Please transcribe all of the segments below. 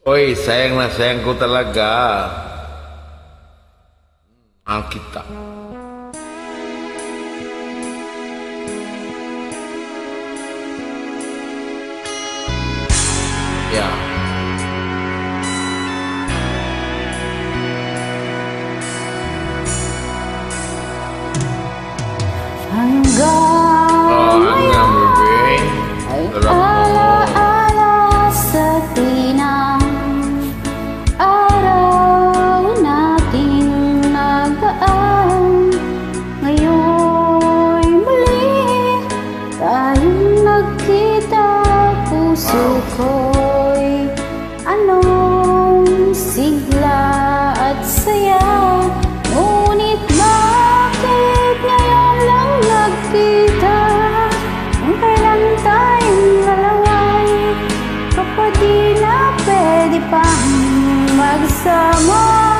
Oi sayanglah sayangku telaga. Hmm, Alkitab. Ya. Hangga ko'y anong sigla at saya Ngunit bakit ngayon lang nagkita? Kung kailan tayong lalaway Kapag di na pwede pang magsama.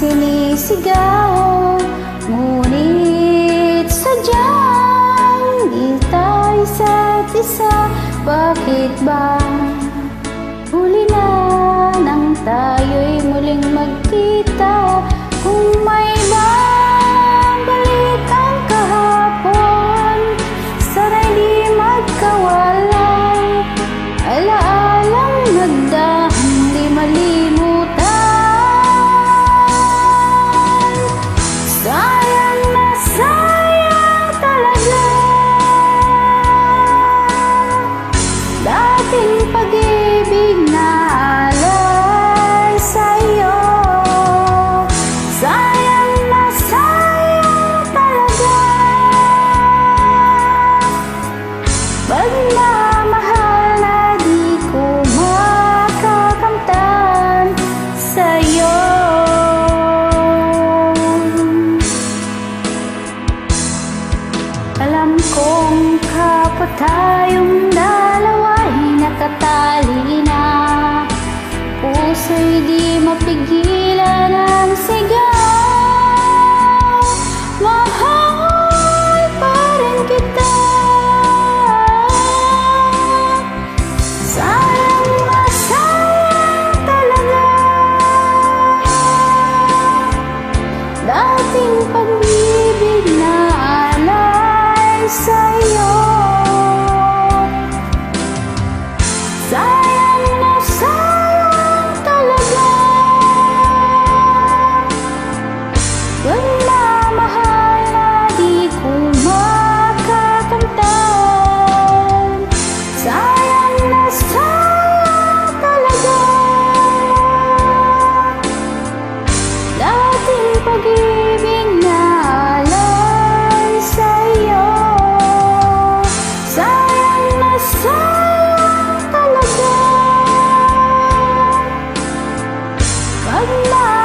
sinisigaw Ngunit sadyang di tayo isa't isa. Bakit ba 在吗